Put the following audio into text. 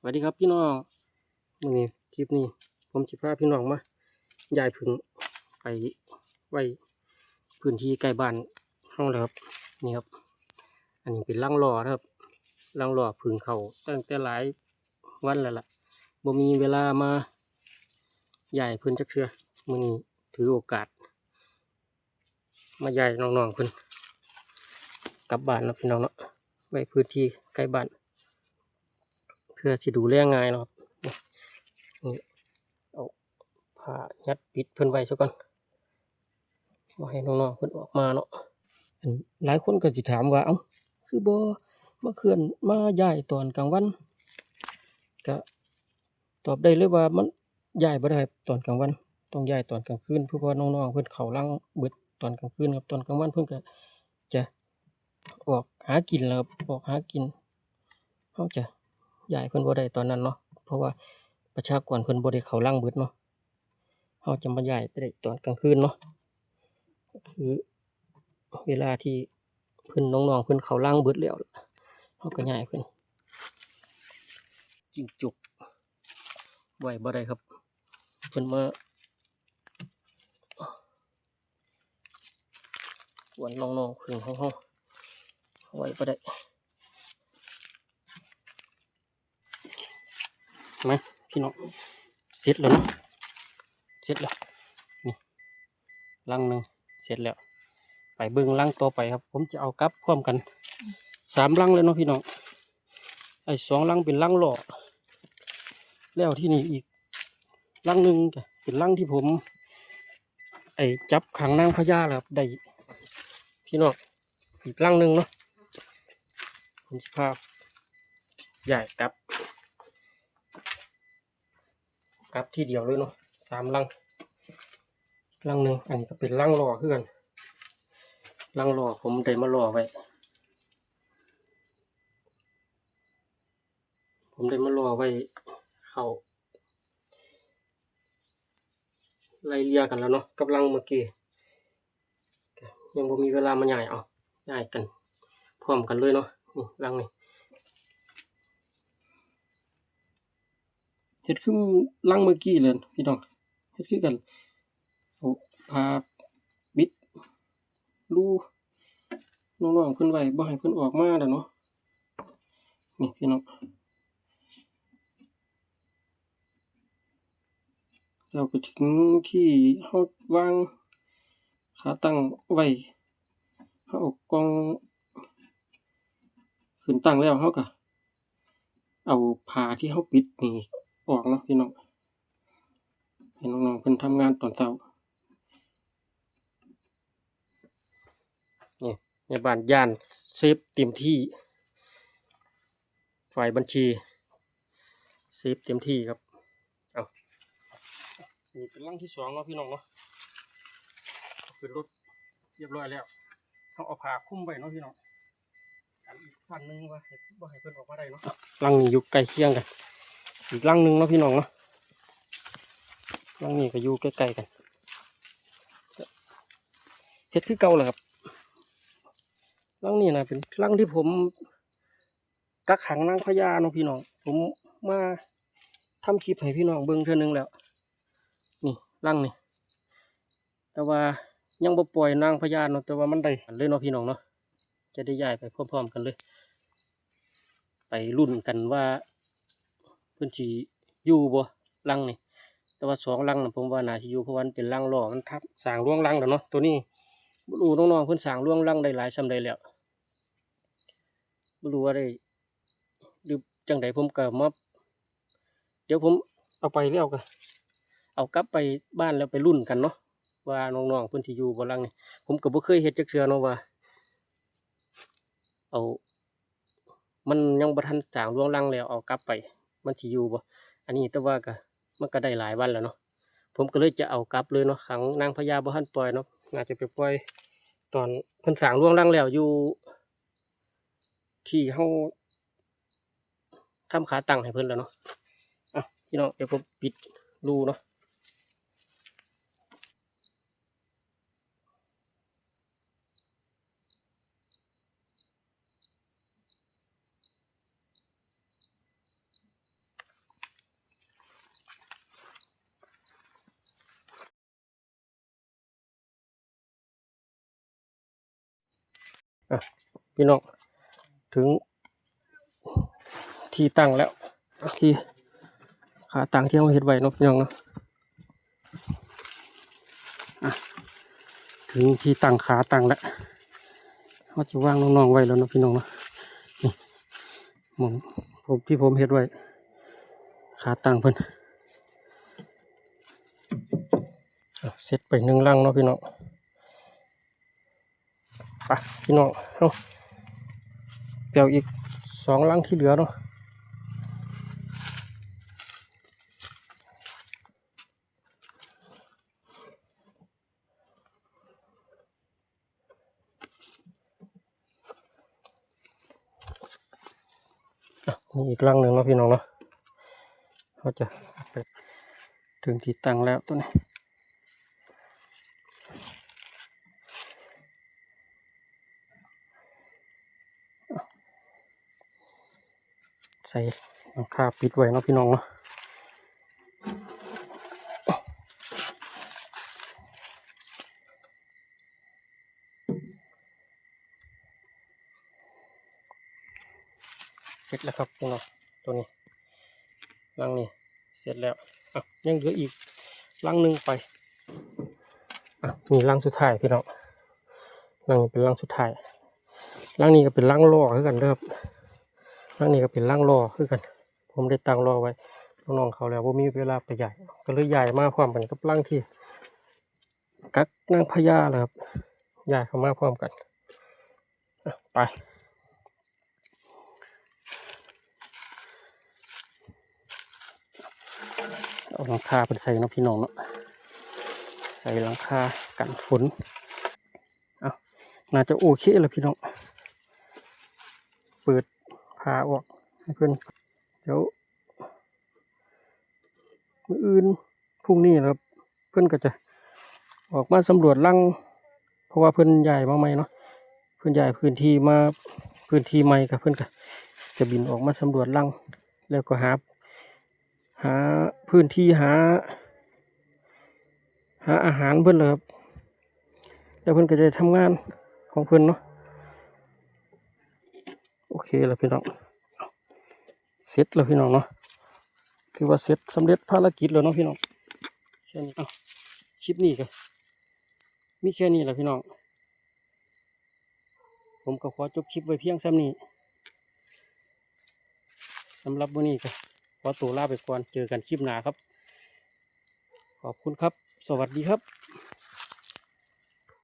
สวัสดีครับพี่น้องมื้อนี้คลิปนี้ ผมสิพาพี่น้องมาย้ายผึ่งไปไว้พื้นที่ใกล้บ้านเฮาแล้วครับนี่ครับ อันนี้เป็นรังรอครับรังรอผึ่งเขาตั้งแต่หลายวันแล้วล่ะบ่มีเวลามาย้ายพิ่นจักเทื่อมื้อนี้ถือโอกาส มาย้ายน้องๆพิ่นกลับบ้านแล้วพี่น้องเนาะไว้พื้นที่ใกล้บ้าน เพื่อสิดูแลง่ายเนาะครับนี่เอาผ้ายัดปิดเพิ่นไว้ซะก่อนบ่ให้น้องๆเพิ่นออกมาเนาะหลายคนก็สิถามว่าเอ้าคือบ่มาเคลื่อนมาย้ายตอนกลางวันก็ตอบได้เลยว่ามันย้ายบ่ได้ตอนกลางวัน ต้องย้ายตอนกลางคืนเพราะว่าน้องๆเพิ่นเข้ารังเบิดตอนกลางคืนครับตอนกลางวันเพิ่นก็จะออกหากินแล้วครับออกหากินเฮาจะ ยายเพิ่นบ่ได้ตอนนั้นเนาะเพราะว่าประชากรเพิ่นบ่ได้เข้าร่างเบิดเนาะเฮาจะมาย้ายได้ตอนกลางคืนเนาะคือเวลาที่เพิ่นน้องๆเพิ่นเข้าร่างเบิดแล้วเฮาก็ย้ายเพิ่นจิ้งจุกไว้บ่ได้ครับเพิ่นมาวนน้องๆเพิ่นของเฮาไว้บ่ได้ ไหมพี่น้องเสร็จแล้วเนาะเสร็จแล้วนี่ลังหนึ่งเสร็จแล้ว ไปเบิ่งลังต่อไปครับ ผมจะเอากลับพร้อมกันสามลังเลยเนาะพี่น้องไอ้สองลังเป็นลังหล่อแล้วที่นี่อีกลังหนึ่งเป็นลังที่ผม ไอ้จับขังนางพญาแล้วครับได้พี่น้องอีกลังหนึ่งเนาะผมจะพาใหญ่กลับ ลับที่เดียวเลยเนาะสามลังลังหนึ่งอันนี้ก็เป็นลังรอเพื่อนลังรอผมได้มารอไว้ ผมได้มารอไว้เขาไล่เลียกันแล้วเนาะกับลังเมื่อกี้ยังบ่มีเวลามาใหญ่เอาใหญ่กัน พร้อมกันเลยเนาะนี่ลังนี่ เฮ็ดคือลังเมื่อกี้เลยพี่น้องเฮ็ดคือกันเอาพาบิดรูน้องๆเพิ่นไว้บ่ให้เพิ่นออกมาแล้วเนาะนี่พี่น้องเราไปถึงที่เฮาวางขาตั้งไว้เฮาเอากองขึ้นตั้งแล้วเฮาก็เอาผ้าที่เฮาปิดนี่ ออกเนาะพี่น้องให้น้องๆเพิ่นทำงานตอนเช้านี่ในบ้านย่านเซฟเต็มที่ ฝ่ายบัญชีเซฟเต็มที่ครับ เอานี่เป็นลังที่สองเนาะพี่น้องเนาะเอาขึ้นรถเรียบร้อยแล้วเขาเอาผ้าคุ้มไว้เนาะพี่น้องอันอีกสั้นหนึงว่าเห็ดบ่ให้เพิ่นออกมาได้เนาะลังนี้อยู่ใกล้เคียงกัน อีกลังหนึ่งเนาะพี่น้องเนาะลังนี้ก็อยู่ใกล้ๆกันเฮ็ดคือเก่าแหละครับลังนี้นะเป็นลังที่ผมกักขังนางพญาเนาะพี่น้อง ผมมาทำคลิปให้พี่น้องเบิ่งเทื่อนึงแล้ว นี่ลังนี่ แต่ว่ายังบ่ปล่อยนางพญาเนาะแต่ว่ามันได้เลยเนาะพี่น้องเนาะจะได้ย้ายไปพร้อมๆกันเลย ไปรุ่นกันว่า เพิ่นสิอยู่บ่ลังนี่แต่ว่าสองลังน่ะผมว่าน่าสิอยู่เพราะวันเป็นลังหล่อมันทับสางร่วงลังแล้วเนาะตัวนี้บรูน้องๆเพิ่นสางร่วงลังได้หลายซ้ำใดแล้วบรูว่าได้หรือจังใดผมก็มาเดี๋ยวผมเอาไปแล้วก็เอากลับไปบ้านแล้วไปรุ่นกันเนาะว่าน้องๆเพิ่นสิอยู่บ่ลังนี่ผมก็บ่เคยเฮ็ดจักเทื่อเนาะว่า เอา มันยังบ่ทันสางร่วงรังแล้วเอากลับไป มันสิอยู่บ่อันนี้แต่ว่าก็มันก็ได้หลายวันแล้วเนาะผมก็เลยจะเอากลับเลยเนาะขังนางพญาบ่ทันปล่อยเนาะน่าจะไปปล่อยตอนเพิ่นสร้างร่วงรังแล้วอยู่ที่เฮาทำขาตั้งให้เพิ่นแล้วเนาะอะพี่น้องเดี๋ยวผมปิดรูเนาะ พี่น้องถึงที่ตั้งแล้วที่ขาตั้งที่เราเฮ็ดไว้เนาะพี่น้องเนาะถึงที่ตั้งขาตั้งแล้วเขาจะวางน้องๆไว้แล้วนะพี่น้องเนาะนี่มองผมที่ผมเฮ็ดไว้ ขาตั้งเพิ่นเอาเสร็จไปหนึ่งลังเนาะพี่น้อง ปพี่น้องเอาเปียวอีกสองลังที่เหลือเนาะอะนี่อีกลังหนึ่งเนาะพี่น้องเนาะเขาจะไปถึงที่ตั้งแล้วตัวนี้ ใส่หลังคาปิดไว้เนาะพี่น้องเนาะเสร็จแล้วครับพี่น้องตัวนี้ลังนี้เสร็จแล้วอะยังเหลืออีกลังหนึ่งไปอะนี่ลังสุดท้ายพี่น้องลังเป็นลังสุดท้ายลังนี้ก็เป็นลังล่อคือกันเด้อครับ ร่างนี้ก็เป็นร่างรอคือกัน ผมได้ตั้งรอไว้น้องเขาแล้วว่ามีเวลาไปใหญ่ก็เลยใหญ่มากความกันกับร่างที่กักนางพญาเลยครับใหญ่เขามาพร้อมกันไปเอาหลังคาไปใส่เนาะพี่น้องเนาะใส่หลังคากันฝนเอาน่าจะโอเคแล้วพี่น้อง เปิด พาออกให้เพื่อนเดี๋ยวมืออื่นพรุ่งนี้ครับเพื่อนก็จะออกมาสำรวจลังเพราะว่าเพื่อนใหญ่มาใหม่เนาะเพื่อนใหญ่พื้นที่มาพื้นที่ใหม่กับเพื่อนก็จะบินออกมาสำรวจลังแล้วก็หาหาพื้นที่หา หาอาหารเพื่อนเลยครับแล้วเพื่อนก็จะทำงานของเพื่อนเนาะ โอเคแล้วพี่น้องเสร็จแล้วพี่น้องเนาะถือว่าเสร็จสำเร็จภารกิจแล้วเนาะพี่น้องแค่นี้เอาคลิปนี้ก็มีแค่นี้แหละพี่น้องผมก็ขอจบคลิปไว้เพียงซ้ำนี้สำหรับวันนี้ก็ขอตัวลาไปก่อนเจอกันคลิปหน้าครับ ขอบคุณครับ สวัสดีครับ